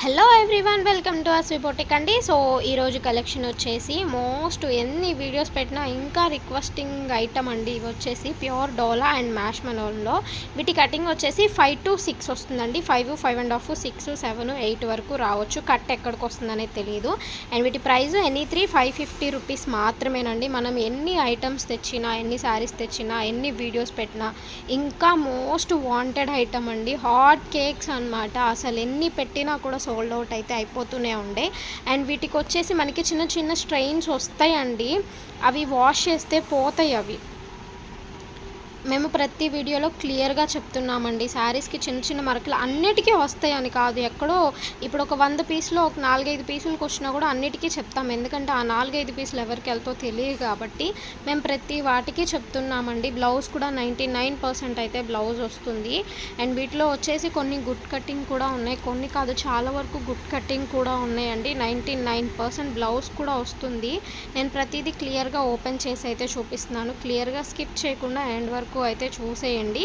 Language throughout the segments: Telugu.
Hello everyone welcome to us boutique అండి సో ఈరోజు కలెక్షన్ వచ్చేసి మోస్ట్ ఎన్ని వీడియోస్ పెట్టినా ఇంకా రిక్వెస్టింగ్ ఐటమ్ అండి. ఇవి వచ్చేసి ప్యూర్ డోలా అండ్ మ్యాష్ మనోల్లో వీటి కటింగ్ వచ్చేసి ఫైవ్ టు సిక్స్ వస్తుందండి. Five five and half six seven eight వరకు రావచ్చు. కట్ ఎక్కడికి వస్తుందనేది తెలియదు అండ్ వీటి price any three five fifty rupees మాత్రమేనండి. మనం ఎన్ని ఐటమ్స్ తెచ్చినా ఎన్ని శారీస్ తెచ్చినా ఎన్ని వీడియోస్ పెట్టినా ఇంకా మోస్ట్ వాంటెడ్ ఐటమ్ అండి. హాట్ కేక్స్ అన్నమాట. అసలు ఎన్ని పెట్టినా కూడా సోల్డ్ అవుట్ అయితే అయిపోతూనే ఉండే. అండ్ వీటికి వచ్చేసి మనకి చిన్న చిన్న స్ట్రెయిన్స్ వస్తాయండి. అవి వాష్ చేస్తే పోతాయి అవి. మేము ప్రతి వీడియోలో క్లియర్గా చెప్తున్నామండి. శారీస్కి చిన్న చిన్న మరకలు అన్నిటికీ వస్తాయని కాదు. ఎక్కడో ఇప్పుడు ఒక వంద పీసులో ఒక నాలుగైదు పీసులకు వచ్చినా కూడా అన్నిటికీ చెప్తాం. ఎందుకంటే ఆ నాలుగైదు పీసులు ఎవరికి వెళ్తో తెలియదు కాబట్టి మేము ప్రతి వాటికి చెప్తున్నామండి. బ్లౌజ్ కూడా నైంటీ నైన్ పర్సెంట్ అయితే బ్లౌజ్ వస్తుంది. అండ్ వీటిలో వచ్చేసి కొన్ని గుడ్ కటింగ్ కూడా ఉన్నాయి. కొన్ని కాదు చాలా వరకు గుడ్ కటింగ్ కూడా ఉన్నాయండి. నైంటీ నైన్ పర్సెంట్ బ్లౌజ్ కూడా వస్తుంది. నేను ప్రతిదీ క్లియర్గా ఓపెన్ చేసి అయితే చూపిస్తున్నాను. క్లియర్గా స్కిప్ చేయకుండా ఎండ్ వరకు అయితే చూసేయండి.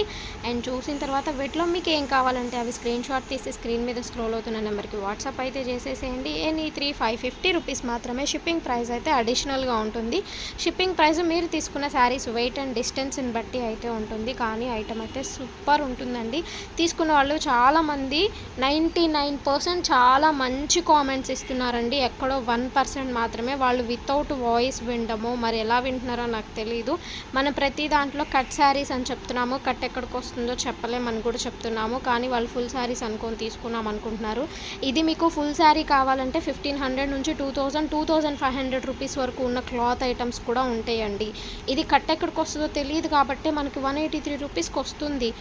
అండ్ చూసిన తర్వాత వీటిలో మీకు ఏం కావాలంటే అవి స్క్రీన్ షాట్ తీసి స్క్రీన్ మీద స్క్రోల్ అవుతున్న నెంబర్కి వాట్సాప్ అయితే చేసేసేయండి. Any three five fifty rupees మాత్రమే షిప్పింగ్ ప్రైస్ అయితే అడిషనల్గా ఉంటుంది. షిప్పింగ్ ప్రైస్ మీరు తీసుకున్న శారీస్ వెయిట్ అండ్ డిస్టెన్స్ని బట్టి అయితే ఉంటుంది. కానీ ఐటమ్ అయితే సూపర్ ఉంటుందండి. తీసుకున్న వాళ్ళు చాలామంది నైంటీ నైన్ పర్సెంట్ చాలా మంచి కామెంట్స్ ఇస్తున్నారండి. ఎక్కడో వన్ పర్సెంట్ మాత్రమే వాళ్ళు వితౌట్ వాయిస్ వినడము మరి ఎలా వింటున్నారో నాకు తెలియదు మనం ప్రతి దాంట్లో కట్ శారీస్ అని చెప్తున్నాము కట్ ఎక్కడికి వస్తుందో చెప్పలేమని కూడా చెప్తున్నాము. కానీ వాళ్ళు ఫుల్ శారీస్ అనుకొని తీసుకున్నాం అనుకుంటున్నారు. ఇది మీకు ఫుల్ శారీ కావాలంటే ఫిఫ్టీన్ హండ్రెడ్ నుంచి two thousand two thousand five hundred rupees వరకు ఉన్న క్లాత్ ఐటమ్స్ కూడా ఉంటాయండి. ఇది కట్ ఎక్కడికి వస్తుందో తెలియదు కాబట్టి మనకి వన్ ఎయిటీ త్రీ రూపీస్కి వస్తుంది.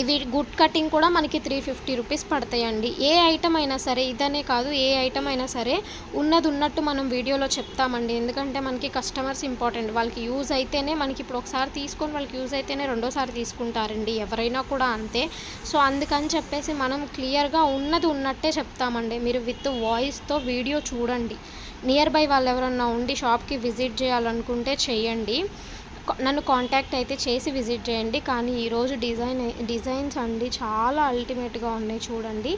ఇవి గుడ్ కటింగ్ కూడా మనకి త్రీ ఫిఫ్టీ రూపీస్ పడతాయండి. ఏ ఐటమ్ అయినా సరే ఇదనే కాదు ఏ ఐటమ్ అయినా సరే ఉన్నది ఉన్నట్టు మనం వీడియోలో చెప్తామండి. ఎందుకంటే మనకి కస్టమర్స్ ఇంపార్టెంట్. వాళ్ళకి యూజ్ అయితేనే మనకి ఇప్పుడు ఒకసారి తీసుకొని వాళ్ళకి యూజ్ అయితేనే రెండోసారి తీసుకుంటారండి. ఎవరైనా కూడా అంతే. సో అందుకని చెప్పేసి మనం క్లియర్గా ఉన్నది ఉన్నట్టే చెప్తామండి. మీరు విత్ వాయిస్తో వీడియో చూడండి. నియర్ బై వాళ్ళు ఎవరన్నా ఉండి షాప్కి విజిట్ చేయాలనుకుంటే చేయండి. నన్ను కాంటాక్ట్ అయితే చేసి విజిట్ చేయండి. కానీ ఈరోజు డిజైన్ డిజైన్స్ అండి చాలా అల్టిమేట్గా ఉన్నాయి చూడండి.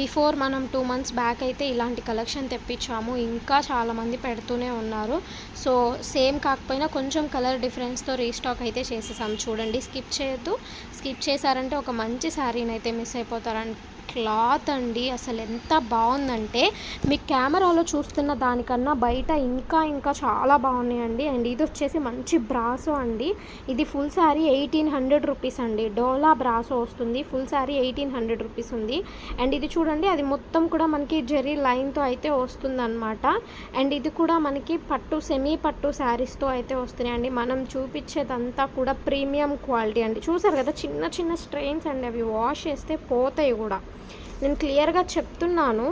బిఫోర్ మనం టూ మంత్స్ బ్యాక్ అయితే ఇలాంటి కలెక్షన్ తెప్పించాము. ఇంకా చాలామంది పెడుతూనే ఉన్నారు. సో సేమ్ కాకపోయినా కొంచెం కలర్ డిఫరెన్స్తో రీస్టాక్ అయితే చేసేసాము చూడండి. స్కిప్ చేయొద్దు. స్కిప్ చేశారంటే ఒక మంచి శారీని అయితే మిస్ అయిపోతారని క్లాత్ అండి అసలు ఎంత బాగుందంటే మీ కెమెరాలో చూస్తున్న దానికన్నా బయట ఇంకా ఇంకా చాలా బాగున్నాయండి. అండ్ ఇది వచ్చేసి మంచి బ్రాసో అండి. ఇది full sari eighteen hundred rupees అండి. డోలా బ్రాసో వస్తుంది. Full sari eighteen hundred rupees ఉంది. అండ్ ఇది చూడండి అది మొత్తం కూడా మనకి జెరీ లైన్తో అయితే వస్తుందన్నమాట. అండ్ ఇది కూడా మనకి పట్టు సెమీ పట్టు శారీస్తో అయితే వస్తున్నాయండి. మనం చూపించేదంతా కూడా ప్రీమియం క్వాలిటీ అండి. చూసారు కదా చిన్న చిన్న స్ట్రెయిన్స్ అండి. అవి వాష్ చేస్తే పోతాయి కూడా. నేను క్లియర్గా చెప్తున్నాను.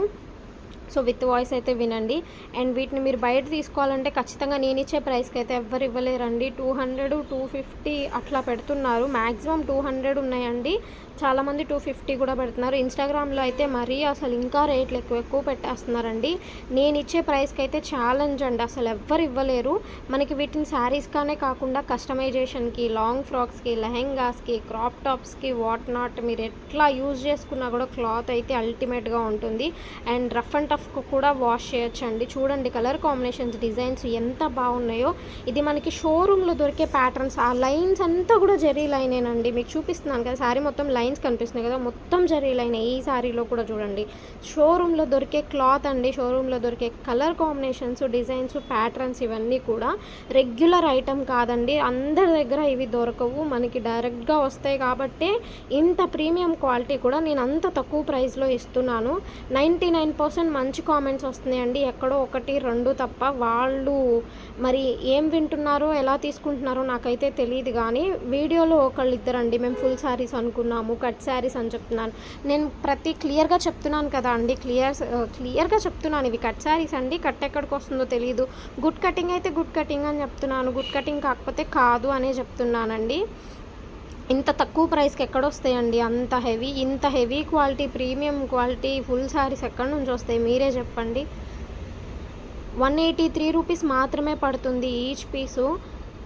సో విత్ వాయిస్ అయితే వినండి. అండ్ వీటిని మీరు బయట తీసుకోవాలంటే ఖచ్చితంగా నేను ఇచ్చే ప్రైస్కి అయితే ఎవ్వరు ఇవ్వలేరండి. టూ హండ్రెడ్ టూ ఫిఫ్టీ అట్లా పెడుతున్నారు. మ్యాక్సిమం టూ హండ్రెడ్ ఉన్నాయండి. చాలామంది టూ ఫిఫ్టీ కూడా పెడుతున్నారు. ఇన్స్టాగ్రామ్లో అయితే మరీ అసలు ఇంకా రేట్లు ఎక్కువ ఎక్కువ పెట్టేస్తున్నారండి. నేను ఇచ్చే ప్రైస్కి అయితే ఛాలెంజ్ అండి. అసలు ఎవ్వరు ఇవ్వలేరు. మనకి వీటిని శారీస్గానే కాకుండా కస్టమైజేషన్కి లాంగ్ ఫ్రాక్స్కి లెహెంగాస్కి క్రాప్ టాప్స్కి వాట్ నాట్ మీరు ఎట్లా యూజ్ చేసుకున్నా కూడా క్లాత్ అయితే అల్టిమేట్గా ఉంటుంది. అండ్ రఫ్ అండ్ టఫ్ కూడా వాష్ చేయొచ్చండి. చూడండి కలర్ కాంబినేషన్స్ డిజైన్స్ ఎంత బాగున్నాయో. ఇది మనకి షోరూంలో దొరికే ప్యాటర్న్స్ ఆ లైన్స్ అంతా కూడా జెరీ లైనేనండి మీకు చూపిస్తున్నాను కదా శారీ మొత్తం లైన్స్ కనిపిస్తున్నాయి కదా మొత్తం జరీ లైన్ ఈ శారీలో కూడా చూడండి. షోరూంలో దొరికే క్లాత్ అండి షోరూంలో దొరికే కలర్ కాంబినేషన్స్ డిజైన్స్ ప్యాటర్న్స్ ఇవన్నీ కూడా రెగ్యులర్ ఐటమ్ కాదండి. అందరి దగ్గర ఇవి దొరకవు. మనకి డైరెక్ట్గా వస్తాయి కాబట్టి ఇంత ప్రీమియం క్వాలిటీ కూడా నేను అంత తక్కువ ప్రైస్లో ఇస్తున్నాను. నైంటీ నైన్ పర్సెంట్ మంచి కామెంట్స్ వస్తున్నాయండి. ఎక్కడో ఒకటి రెండు తప్ప వాళ్ళు మరి ఏం వింటున్నారో ఎలా తీసుకుంటున్నారో నాకైతే తెలియదు కానీ వీడియోలో ఒకళ్ళు ఇద్దరండి మేము ఫుల్ శారీస్ అనుకున్నాము. కట్ శారీస్ అని చెప్తున్నాను. నేను ప్రతి క్లియర్గా చెప్తున్నాను కదా అండి. క్లియర్ క్లియర్గా చెప్తున్నాను ఇవి కట్ శారీస్ అండి. కట్ ఎక్కడికి వస్తుందో తెలియదు గుడ్ కటింగ్ అయితే గుడ్ కటింగ్ అని చెప్తున్నాను. గుడ్ కటింగ్ కాకపోతే కాదు అనే చెప్తున్నానండి. ఇంత తక్కువ ప్రైస్కి ఎక్కడ వస్తాయండి అంత హెవీ ఇంత heavy quality premium quality full saris ఎక్కడి నుంచి వస్తాయి? మీరే చెప్పండి. వన్ ఎయిటీ త్రీ రూపీస్ మాత్రమే పడుతుంది ఈచ్ పీసు.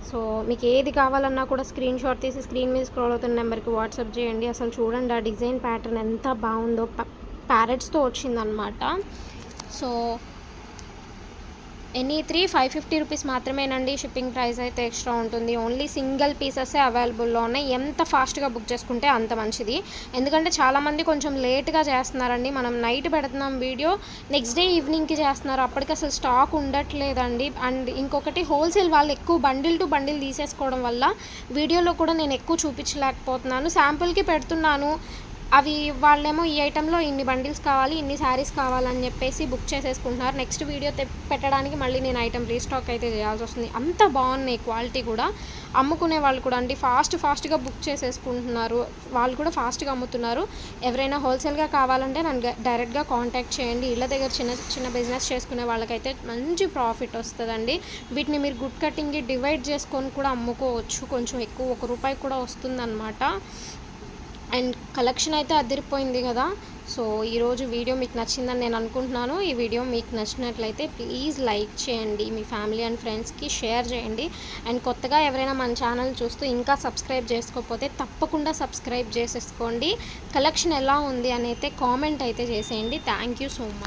సో మీకు ఏది కావాలన్నా కూడా స్క్రీన్ షాట్ తీసి స్క్రీన్ మీద స్క్రోల్ అవుతున్న నెంబర్కి వాట్సాప్ చేయండి. అసలు చూడండి ఆ డిజైన్ ప్యాటర్న్ ఎంత బాగుందో. ప్యారెట్స్తో వచ్చిందనమాట so any three five fifty rupees మాత్రమేనండి షిప్పింగ్ ప్రైస్ అయితే ఎక్స్ట్రా ఉంటుంది. ఓన్లీ సింగిల్ పీసెసే అవైలబుల్లో ఉన్నాయి. ఎంత ఫాస్ట్గా బుక్ చేసుకుంటే అంత మంచిది. ఎందుకంటే చాలామంది కొంచెం లేట్గా చేస్తున్నారండి. మనం నైట్ పెడుతున్నాం వీడియో నెక్స్ట్ డే ఈవినింగ్కి చేస్తున్నారు. అప్పటికి అసలు స్టాక్ ఉండట్లేదండి. అండ్ ఇంకొకటి హోల్సేల్ వాళ్ళు ఎక్కువ బండిల్ టు బండిల్ తీసేసుకోవడం వల్ల వీడియోలో కూడా నేను ఎక్కువ చూపించలేకపోతున్నాను. శాంపుల్కి పెడుతున్నాను. అవి వాళ్ళేమో ఈ ఐటెంలో ఇన్ని బండిల్స్ కావాలి ఇన్ని శారీస్ కావాలని చెప్పేసి బుక్ చేసేసుకుంటున్నారు. నెక్స్ట్ వీడియో పెట్టడానికి మళ్ళీ నేను ఐటెం రీస్టాక్ అయితే చేయాల్సి వస్తుంది. అంత బాగున్నాయి క్వాలిటీ కూడా. అమ్ముకునే వాళ్ళు కూడా అండి ఫాస్ట్ ఫాస్ట్గా బుక్ చేసేసుకుంటున్నారు. వాళ్ళు కూడా ఫాస్ట్గా అమ్ముతున్నారు. ఎవరైనా హోల్సేల్గా కావాలంటే నన్ను డైరెక్ట్గా కాంటాక్ట్ చేయండి. ఇళ్ళ దగ్గర చిన్న చిన్న బిజినెస్ చేసుకునే వాళ్ళకైతే మంచి ప్రాఫిట్ వస్తుందండి. వీటిని మీరు గుడ్ కటింగ్కి డివైడ్ చేసుకొని కూడా అమ్ముకోవచ్చు. కొంచెం ఎక్కువ ఒక రూపాయి కూడా వస్తుందన్నమాట. అండ్ కలెక్షన్ అయితే అదిరిపోయింది కదా. సో ఈరోజు వీడియో మీకు నచ్చిందని నేను అనుకుంటున్నాను. ఈ వీడియో మీకు నచ్చినట్లయితే ప్లీజ్ లైక్ చేయండి. మీ ఫ్యామిలీ అండ్ ఫ్రెండ్స్కి షేర్ చేయండి. అండ్ కొత్తగా ఎవరైనా మన ఛానల్ చూస్తూ ఇంకా సబ్స్క్రైబ్ చేసుకోకపోతే తప్పకుండా సబ్స్క్రైబ్ చేసేసుకోండి. కలెక్షన్ ఎలా ఉంది అని అయితే కామెంట్ అయితే చేసేయండి. Thank you so much.